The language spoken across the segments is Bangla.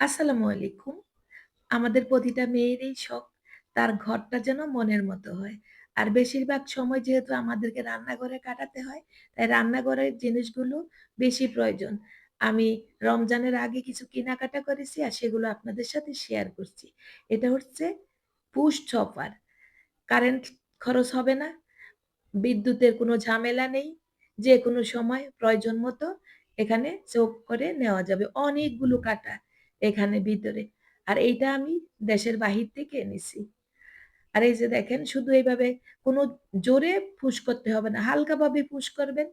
আসসালামু আলাইকুম। আমাদের প্রতিটা মেয়েরই শখ তার ঘরটা যেন মনের মতো হয়। আর বেশিরভাগ সময় যেহেতু আমাদেরকে রান্নাঘরে কাটাতে হয়, তাই রান্নাঘরের জিনিসগুলো বেশি প্রয়োজন। আমি রমজানের আগে কিছু কেনাকাটা করেছি আর সেগুলো আপনাদের সাথে শেয়ার করছি। এটা হচ্ছে পুশ চপার। কারেন্ট খরচ হবে না, বিদ্যুতের কোনো ঝামেলা নেই। যে কোনো সময় প্রয়োজন মতো এখানে চোখ করে নেওয়া যাবে। অনেকগুলো কাটা এখানে ভিতরে। আর এইটা আমি দেশের বাহির থেকে এনেছি। আর এই যে দেখেন শুধু এইভাবে কোনো জোরে পুশ করতে হবে না। হালকাভাবে পুশ করবেন।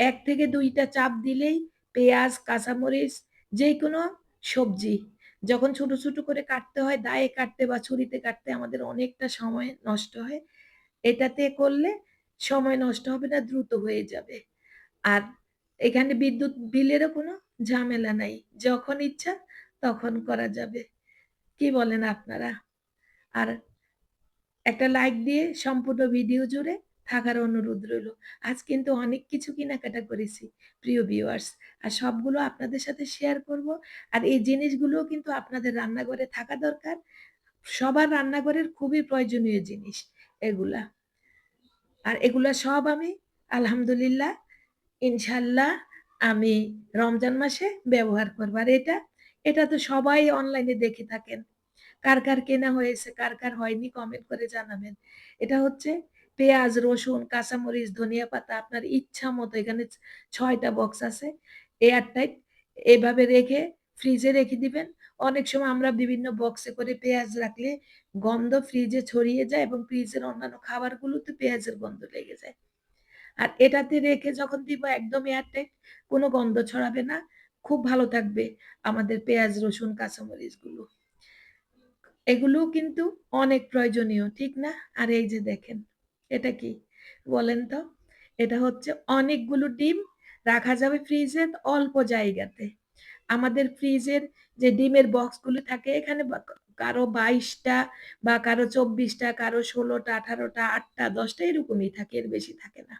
এক থেকে দুইটা চাপ দিলেই পেঁয়াজ, কাঁচামরিচ যে কোনো সবজি যখন ছোট, ছোট করে কাটতে হয়, দায়ে কাটতে বা ছুরিতে কাটতে আমাদের অনেকটা সময় নষ্ট হয়। এটাতে করলে সময় নষ্ট হবে না, দ্রুত হয়ে যাবে। আর এখানে বিদ্যুৎ বিলেরও কোনো ঝামেলা নাই। যখন ইচ্ছা তখন করা যাবে। কি বলেন আপনারা? আর একটা লাইক দিয়ে সম্পূর্ণ ভিডিও জুড়ে থাকার অনুরোধ রইল। আজ কিন্তু অনেক কিছু কেনাকাটা করেছি, প্রিয় ভিউয়ার্স। আর সবগুলো আপনাদের সাথে শেয়ার করব। আর এই জিনিসগুলোও কিন্তু আপনাদের রান্নাঘরে থাকা দরকার। সবার রান্নাঘরের খুবই প্রয়োজনীয় জিনিস এগুলা। আর এগুলা সব আমি, আলহামদুলিল্লাহ ইনশাআল্লাহ আমি রমজান মাসে ব্যবহার করব। আর এটা, এটা তো সবাই অনলাইনে দেখে থাকেন। কার, কার কেনা হয়েছে, কার, কার হয়নি কমেন্ট করে জানাবেন। এটা হচ্ছে পেঁয়াজ, রসুন, কাঁচামরিচ, ধনিয়া পাতা আপনার ইচ্ছা মতো এখানে ছয়টা বক্স আছে। এয়ার টাইট এভাবে রেখে ফ্রিজে রেখে দিবেন। অনেক সময় আমরা বিভিন্ন বক্সে করে পেঁয়াজ রাখলে গন্ধ ফ্রিজে ছড়িয়ে যায় এবং ফ্রিজের অন্যান্য খাবারগুলোতে পেঁয়াজের গন্ধ লেগে যায়। আর এটাতে রেখে যখন দিব একদম এয়ারটাইট কোনো গন্ধ ছড়াবে না। খুব ভালো থাকবে আমাদের পেঁয়াজ, রসুন, কাঁচামরিচগুলো। এগুলো কিন্তু অনেক প্রয়োজনীয়, ঠিক না? আর এই যে দেখেন, এটা কি? বলেন তো? এটা হচ্ছে অনেকগুলো ডিম রাখা যাবে ফ্রিজে অল্প জায়গাতে। আমাদের ফ্রিজের যে ডিমের বক্সগুলো থাকে এখানে কারও বাইশটা বা কারও চব্বিশটা কারও ১৬ টা, ১৮ টা, ৮ টা, ১০ টা এরকমই থাকে, এর বেশি থাকে না।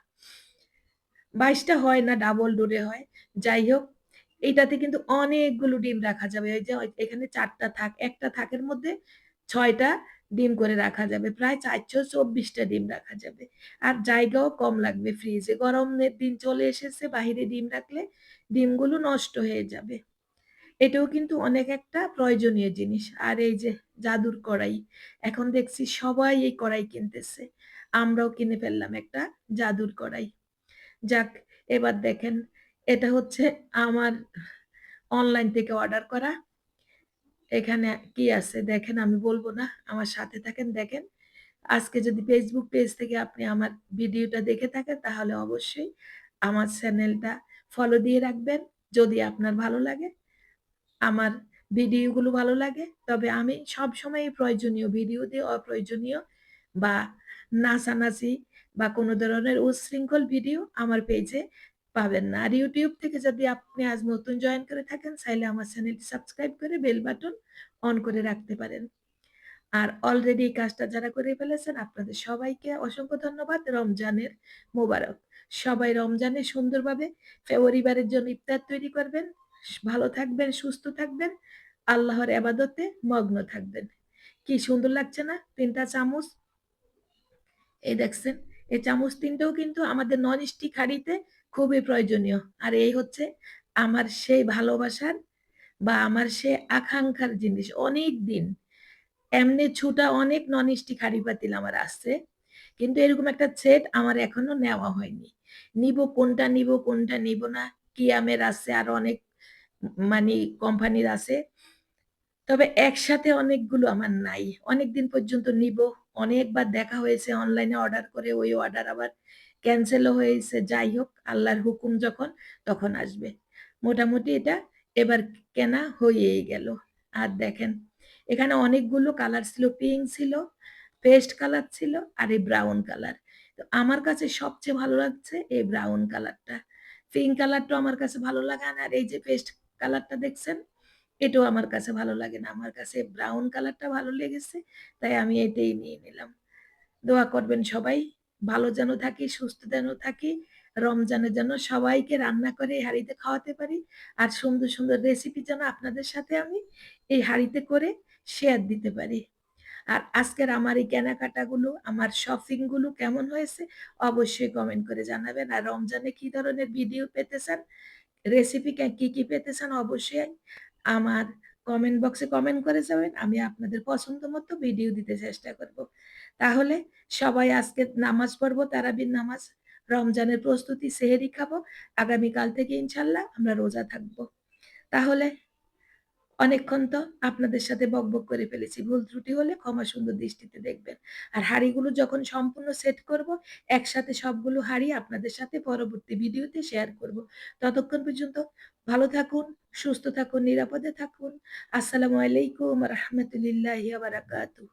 ২২ টা হয় না, ডাবল ডোরে হয়। যাই হোক, এইটাতে কিন্তু অনেকগুলো ডিম রাখা যাবে। ওই যে এখানে চারটা থাক, একটা থাকের মধ্যে ছয়টা ডিম করে রাখা যাবে। প্রায় ৪২৪ চব্বিশটা ডিম রাখা যাবে। আর জায়গাও কম লাগবে ফ্রিজে। গরমের দিন চলে এসেছে, বাহিরে ডিম রাখলে ডিমগুলো নষ্ট হয়ে যাবে। এটাও কিন্তু অনেক একটা প্রয়োজনীয় জিনিস। আর এই যে জাদুর কড়াই। এখন দেখছি সবাই এই কড়াই কিনতেছে। আমরাও কিনে ফেললাম একটা জাদুর কড়াই। যাক, এবার দেখেন এটা হচ্ছে আমার অনলাইন থেকে অর্ডার করা। এখানে কি আছে দেখেন আমি বলব না। আমার সাথে থাকেন দেখেন। আজকে যদি ফেসবুক পেজ থেকে আপনি আমার ভিডিওটা দেখে থাকেন তাহলে অবশ্যই আমার চ্যানেলটা ফলো দিয়ে রাখবেন। যদি আপনার ভালো লাগে। আমার ভিডিওগুলো ভালো লাগে। তবে আমি সবসময়ই প্রয়োজনীয় ভিডিও দিই, অপ্রয়োজনীয় বা নাচানাচি বা কোনো ধরনের উচ্ছৃঙ্খল ভিডিও আমার পেজে পাবেন না। আর ইউটিউব থেকে যদি আপনি আজ নতুন জয়েন করে থাকেন চাইলে আমার চ্যানেলটি সাবস্ক্রাইব করে বেল বাটন অন করে রাখতে পারেন। আর অলরেডি কাজটা যারা করে ফেলেছেন আপনাদের সবাইকে অসংখ্য ধন্যবাদ। রমজানের মোবারক। সবাই রমজানে সুন্দরভাবে পরিবারের জন্য ইফতার তৈরি করবেন। ভালো থাকবেন, সুস্থ থাকবেন, আল্লাহর এবাদতে মগ্ন থাকবেন। কি সুন্দর লাগছে না তিনটা চামচ? এই দেখছেন? এই চামচ ৩ টাও কিন্তু আমাদের নন স্টিক হাঁড়িতে খুবই প্রয়োজনীয়। আর এই হচ্ছে আমার সেই ভালোবাসার বা আমার সেই আকাঙ্ক্ষার জিনিস। অনেক দিন এমনি ছুটা অনেক নন স্টিক হাঁড়ি-পাতিল আমার আছে। কিন্তু এরকম একটা সেট আমার এখনও নেওয়া হয়নি। নিবো কোনটা নিবো, কোনটা নিবো না। কিয়ামের আছে আরও অনেক মানে কোম্পানির আছে। তবে একসাথে অনেকগুলো আমার নাই। অনেকদিন পর্যন্ত নিবো। অনেকবার দেখা হয়েছে অনলাইনে অর্ডার করে ওই অর্ডার আবার ক্যান্সেলও হয়েছে। যাই হোক আল্লাহর হুকুম যখন তখন আসবে। মোটামুটি এটা এবার কেনা হয়েই গেল। আর দেখেন এখানে অনেকগুলো কালার ছিল। পিঙ্ক ছিল, পেস্ট কালার ছিল আর এই ব্রাউন কালার। তো আমার কাছে সবচেয়ে ভালো লাগছে এই ব্রাউন কালারটা। পিঙ্ক কালারটাও আমার কাছে ভালো লাগে। আর এই যে পেস্ট কালারটা দেখছেন? এটাও আমার কাছে ভালো লাগে না। আমার কাছে ব্রাউন কালারটা ভালো লেগেছে। তাই আমি এটাই নিয়ে নিলাম। দোয়া করবেন সবাই। ভালো যেন থাকি, সুস্থ যেন থাকি। রমজানে যেন সবাইকে রান্না করে হাঁড়িতে খাওয়াতে পারি। আর সুন্দর, সুন্দর রেসিপি যেন আপনাদের সাথে আমি এই হাঁড়িতে করে শেয়ার দিতে পারি। আর আজকের আমার এই কেনাকাটাগুলো, আমার শপিংগুলো কেমন হয়েছে অবশ্যই কমেন্ট করে জানাবেন। আর রমজানে কি ধরনের ভিডিও পেতে চান, রেসিপি কি, কি পেতে চান অবশ্যই আমার কমেন্ট বক্সে কমেন্ট করে যাবেন। আমি আপনাদের পছন্দ মতো ভিডিও দিতে চেষ্টা করব। তাহলে সবাই আজকে নামাজ পড়ব, তারাবির নামাজ। রমজানের প্রস্তুতি, সেহেরি খাব। আগামীকাল থেকে ইনশাল্লাহ আমরা রোজা থাকব তাহলে অনেকক্ষণ তো আপনাদের সাথে বক বক করে ফেলেছি। ভুল ত্রুটি হলে ক্ষমা সুন্দর দৃষ্টিতে দেখবেন। আর হাড়িগুলো যখন সম্পূর্ণ সেট করব, একসাথে সবগুলো হাড়ি আপনাদের সাথে পরবর্তী ভিডিওতে শেয়ার করব। ততক্ষণ পর্যন্ত ভালো থাকুন, সুস্থ থাকুন, নিরাপদে থাকুন। আসসালামু আলাইকুম রহমতুলিল্লাহ।